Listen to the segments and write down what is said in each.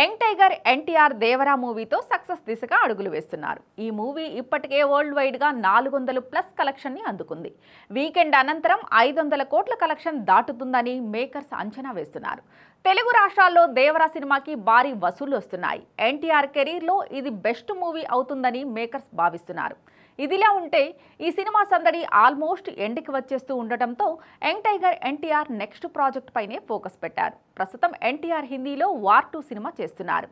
Young tiger NTR Devara మూవీతో success దిశగా అడుగులు వేస్తున్నారు. ఈ మూవీ ఇప్పటికే వరల్డ్ వైడ్గా నాలుగు వందలు ప్లస్ కలెక్షన్ని అందుకుంది. వీకెండ్ అనంతరం ఐదు వందల కోట్ల కలెక్షన్ దాటుతుందని మేకర్స్ అంచనా వేస్తున్నారు. తెలుగు రాష్ట్రాల్లో దేవరా సినిమాకి భారీ వసూళ్ళు వస్తున్నాయి. ఎన్టీఆర్ కెరీర్లో ఇది బెస్ట్ మూవీ అవుతుందని మేకర్స్ భావిస్తున్నారు. ఇదిలా ఉంటే ఈ సినిమా సందడి ఆల్మోస్ట్ ఎండ్కి వచ్చేస్తూ ఉండటంతో young tiger NTR next project పైనే ఫోకస్ పెట్టారు. ప్రస్తుతం ఎన్టీఆర్ హిందీలో వార్ టూ సినిమా చేస్తున్నారు.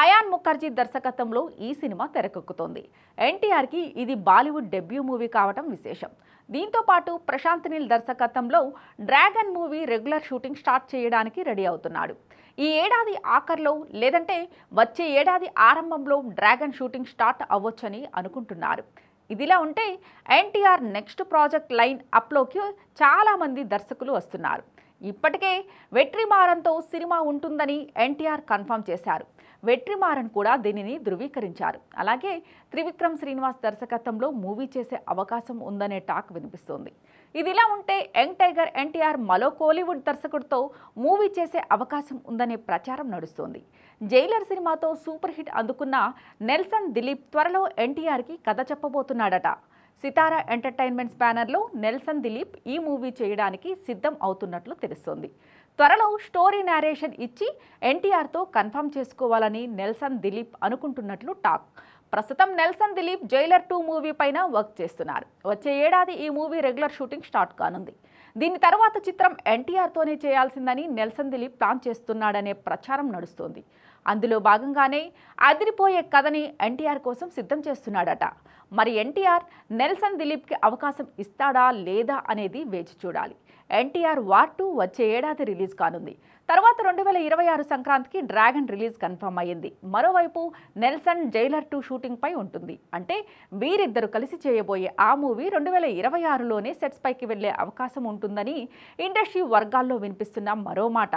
అయాన్ ముఖర్జీ దర్శకత్వంలో ఈ సినిమా తెరకెక్కుతోంది. ఎన్టీఆర్కి ఇది బాలీవుడ్ డెబ్యూ మూవీ కావటం విశేషం. దీంతో పాటు ప్రశాంత్ నీల్ దర్శకత్వంలో dragon movie regular shooting start చేయడానికి రెడీ అవుతున్నాడు. ఈ ఏడాది ఆఖర్లో లేదంటే వచ్చే ఏడాది ఆరంభంలో డ్రాగన్ షూటింగ్ స్టార్ట్ అవ్వొచ్చని అనుకుంటున్నారు. ఇదిలా ఉంటే ఎన్టీఆర్ నెక్స్ట్ ప్రాజెక్ట్ లైన్ అప్లోకి చాలామంది దర్శకులు వస్తున్నారు. ఇప్పటికే వెట్రిమారంతో సినిమా ఉంటుందని ఎన్టీఆర్ కన్ఫర్మ్ చేశారు. వెట్రిమారన్ కూడా దీనిని ధృవీకరించారు. అలాగే త్రివిక్రమ్ శ్రీనివాస్ దర్శకత్వంలో మూవీ చేసే అవకాశం ఉందనే టాక్ వినిపిస్తోంది. ఇదిలా ఉంటే యంగ్ టైగర్ ఎన్టీఆర్ మరో కోలీవుడ్ దర్శకుడితో మూవీ చేసే అవకాశం ఉందనే ప్రచారం నడుస్తోంది. జైలర్ సినిమాతో సూపర్ హిట్ అందుకున్న నెల్సన్ దిలీప్ త్వరలో ఎన్టీఆర్కి కథ చెప్పబోతున్నాడట. సితారా ఎంటర్టైన్మెంట్స్ బ్యానర్లో నెల్సన్ దిలీప్ ఈ మూవీ చేయడానికి సిద్ధం అవుతున్నట్లు తెలుస్తోంది. త్వరలో స్టోరీ నేరేషన్ ఇచ్చి ఎన్టీఆర్తో కన్ఫర్మ్ చేసుకోవాలని నెల్సన్ దిలీప్ అనుకుంటున్నట్లు టాక్. ప్రస్తుతం Nelson Dilip Jailer two movie పైన వర్క్ చేస్తున్నారు. వచ్చే ఏడాది ఈ మూవీ రెగ్యులర్ షూటింగ్ స్టార్ట్ కానుంది. దీని తర్వాత చిత్రం ఎన్టీఆర్తోనే చేయాల్సిందని నెల్సన్ దిలీప్ ప్లాన్ చేస్తున్నాడనే ప్రచారం నడుస్తోంది. అందులో భాగంగానే అదిరిపోయే కథని ఎన్టీఆర్ కోసం సిద్ధం చేస్తున్నాడట. మరి ఎన్టీఆర్ నెల్సన్ దిలీప్కి అవకాశం ఇస్తాడా లేదా అనేది వేచి చూడాలి. ఎన్టీఆర్ వార్ టూ వచ్చే ఏడాది రిలీజ్ కానుంది. తర్వాత రెండు వేల ఇరవై ఆరు సంక్రాంతికి డ్రాగన్ రిలీజ్ కన్ఫర్మ్ అయ్యింది. మరోవైపు నెల్సన్ జైలర్ టూ షూటింగ్ పై ఉంటుంది. అంటే వీరిద్దరు కలిసి చేయబోయే ఆ మూవీ రెండు వేల ఇరవై ఆరులోనే సెట్స్ పైకి వెళ్ళే అవకాశం ఉంటుందని ఇండస్ట్రీ వర్గాల్లో వినిపిస్తున్న మరో మాట.